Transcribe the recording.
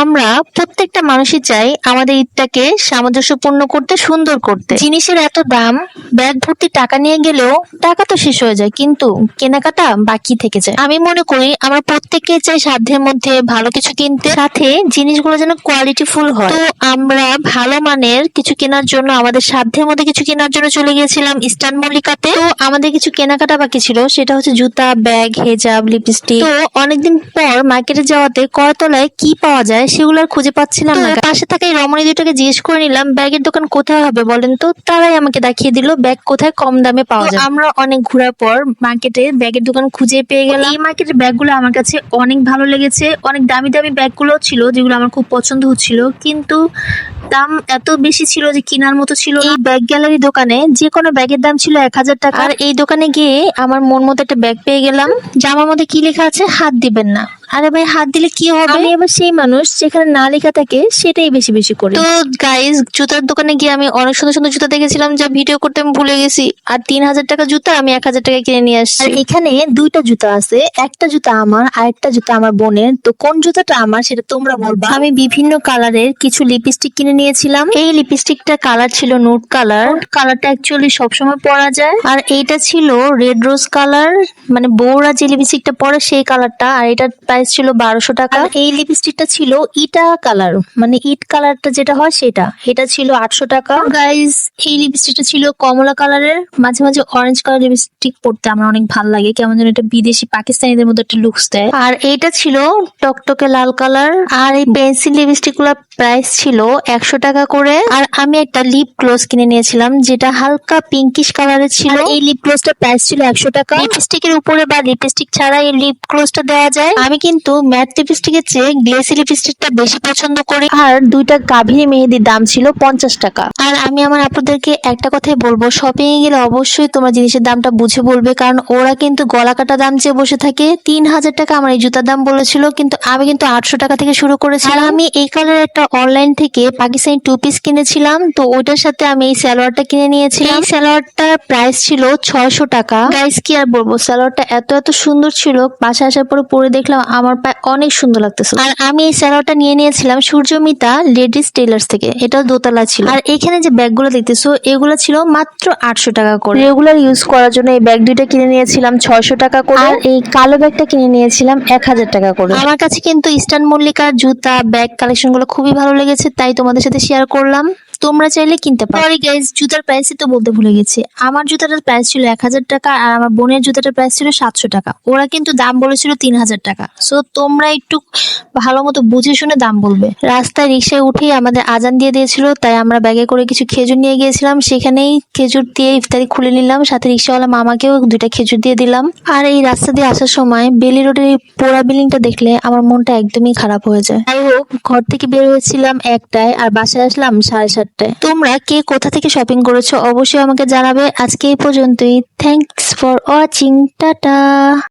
আমরা প্রত্যেকটা মানুষই চাই আমাদের ঈদটাকে সামঞ্জস্যপূর্ণ করতে, সুন্দর করতে। জিনিসের এত দাম, ব্যাগ ভর্তি টাকা নিয়ে গেলেও টাকা তো শেষ হয়ে যায়, কিন্তু কেনাকাটা বাকি থেকে যায়। আমি মনে করি আমরা প্রত্যেকে চাই সাধ্যের মধ্যে ভালো কিছু কিনতে, সাথে জিনিসগুলো যেন কোয়ালিটিফুল হয়। তো আমরা ভালো মানের কিছু কেনার জন্য, আমাদের সাধ্যের মধ্যে কিছু কেনার জন্য চলে গিয়েছিলাম ইস্টার্ন মল্লিকাতে। তো আমাদের কিছু কেনাকাটা বাকি ছিল, সেটা হচ্ছে জুতা, ব্যাগ, হেজাব লিপস্টিক তো অনেকদিন পর মার্কেটে যাওয়াতে করতলায় কি পাওয়া যায় সেগুলো আর খুঁজে পাচ্ছিলাম না। পাশে থাকা এই রমণী দুটাকে জিজ্ঞেস করে নিলাম ব্যাগের দোকান কোথায় হবে বলেন তো? তারাই আমাকে দেখিয়ে দিল ব্যাগ কোথায়? কম দামে পাওয়া যায় আমরা অনেক ঘোরার পর মার্কেটে ব্যাগের দোকান খুঁজে পেয়ে গেলাম। এই মার্কেটের ব্যাগগুলো আমার কাছে অনেক ভালো লেগেছে। অনেক দামি দামি ব্যাগগুলো ছিল যেগুলো আমার খুব পছন্দ হচ্ছিল। কিন্তু দাম এত বেশি ছিল যে কেনার মতো ছিল এই ব্যাগ গ্যালারি দোকানে যে কোনো ব্যাগের দাম ছিল এক হাজার টাকা। আর এই দোকানে গিয়ে আমার মন মতো একটা ব্যাগ পেয়ে গেলাম। জামার মধ্যে কি লেখা আছে? হাত দিবেন না। আরে ভাই হাত দিলে কি হবে? আমি এবার সেই মানুষ যেখানে না লেখা থাকে সেটাই বেশি বেশি করি। তো গাইস জুতার দোকানে গিয়ে আমি অনেক সুন্দর সুন্দর জুতা দেখেছিলাম যা ভিডিও করতে আমি ভুলে গেছি। আর তিন হাজার টাকা জুতা আমি এক হাজার টাকা কিনে নিয়ে আসছি। আর এখানে দুইটা জুতা আছে একটা জুতা আমার আর একটা জুতা আমার বোনের। তো কোন জুতাটা আমার সেটা তোমরা বলবা। আমি বিভিন্ন কালারের কিছু লিপস্টিক কিনে নিয়েছিলাম। এই লিপস্টিকটা কালার ছিল নুট কালার কালারটা অ্যাকচুয়ালি সবসময় পরা যায়। আর এইটা ছিল রেড রোজ কালার মানে বউরা যে লিপস্টিকটা পরে সেই কালারটা আর এটার প্রাইস ছিল বারোশো টাকা। এই লিপস্টিকটা ছিল ইটা কালার মানে ইট কালারটা যেটা হয় সেটা। এটা ছিল আটশো টাকা। গাইজ এই লিপস্টিকটা ছিল কমলা কালারের মাঝে মাঝে অরেঞ্জ কালার লিপস্টিক পরতে আমার অনেক ভালো লাগে। কেমন যেন এটা বিদেশি পাকিস্তানিদের মধ্যে একটা লুকস দেয়। আর এইটা ছিল টকটকে লাল কালার আর এই পেন্সিল লিপস্টিকগুলোর প্রাইস ছিল একশো টাকা করে। আর আমি একটা লিপ গ্লোস কিনে নিয়েছিলাম যেটা হালকা পিঙ্কিশ কালারের ছিল। এই লিপ গ্লোসটার প্রাইস ছিল একশো টাকা। লিপস্টিকের উপরে বা লিপস্টিক ছাড়া এই লিপ গ্লোসটা দেওয়া যায়। আমি কিন্তু ম্যাট লিপস্টিকের চেয়ে গ্লেসি লিপস্টিকটা বেশি পছন্দ করি। আর দুইটা গাভীর মেহেদির দাম ছিল পঞ্চাশ টাকা। আর আমি আমার আপনাদেরকে একটা কথাই বলব শপিং এ গেলে অবশ্যই তোমরা জিনিসের দামটা বুঝে বলবে, কারণ ওরা কিন্তু গলা কাটা দাম চেয়ে বসে থাকে। তিন হাজার টাকা আমার এই জুতার দাম বলেছিল, কিন্তু আমি কিন্তু আটশো টাকা থেকে শুরু করেছিলাম। আমি এই কালার একটা অনলাইন থেকে পাকিস্তানি টু পিস কিনেছিলাম, তো ওইটার সাথে আমি এই সালোয়ারটা কিনে নিয়েছিলাম। এই সালোয়ারটার প্রাইস ছিল ছয়শো টাকা। প্রাইস কি আর বলব, সালোয়ারটা এত এত সুন্দর ছিল বাসা আসার পরে পরে দেখলাম আমার পায়ে অনেক সুন্দর লাগতেছিল। আর আমি এই সালোয়ারটা নিয়ে নিয়েছিলাম সূর্যমিতা লেডিস টেলার্স থেকে। এটা দোতলা ছিল। আর এখানে যে ব্যাগগুলো দেখতেছো এগুলো ছিল মাত্র আটশো টাকা করে। রেগুলার ইউজ করার জন্য এই ব্যাগ দুইটা কিনে নিয়েছিলাম ছয়শো টাকা করে। আর এই কালো ব্যাগটা কিনে নিয়েছিলাম এক হাজার টাকা করে। আমার কাছে কিন্তু ইস্টার্ন মল্লিকার জুতা ব্যাগ কালেকশনগুলো খুবই ভালো লেগেছে তাই তোমাদের সাথে শেয়ার করলাম। তোমরা চাইলে কিনতে পারো। সরি গাইজ জুতার প্রাইসই তো বলতে ভুলে গেছি। আমার জুতাটার প্রাইস ছিল এক হাজার টাকা আর আমার বোনের জুতাটার প্রাইস ছিল সাতশো টাকা। ওরা কিন্তু দাম বলেছিল তিন হাজার টাকা। সো তোমরা একটু ভালো মতো বুঝে শুনে দাম বলবে। রাস্তায় রিক্সায় উঠেই আমাদের আজান দিয়ে দিয়েছিল, তাই আমরা ব্যাগে করে কিছু খেজুর নিয়ে গিয়েছিলাম। সেখানেই খেজুর দিয়ে ইফতারি খুলে নিলাম। সাথে রিক্সাওয়ালা মামাকেও দুইটা খেজুর দিয়ে দিলাম। আর এই রাস্তা দিয়ে আসার সময় বেলি রোডের এই পোড়া বিল্ডিংটা দেখলে আমার মনটা একদমই খারাপ হয়ে যায়। যাই হোক, ঘর থেকে বের হয়েছিলাম একটায় আর বাসায় আসলাম সাড়ে সাতটায় তোমরা কে কোথা থেকে শপিং করেছ অবশ্যই আমাকে জানাবে। আজকে এই পর্যন্তই। Thanks for watching tata.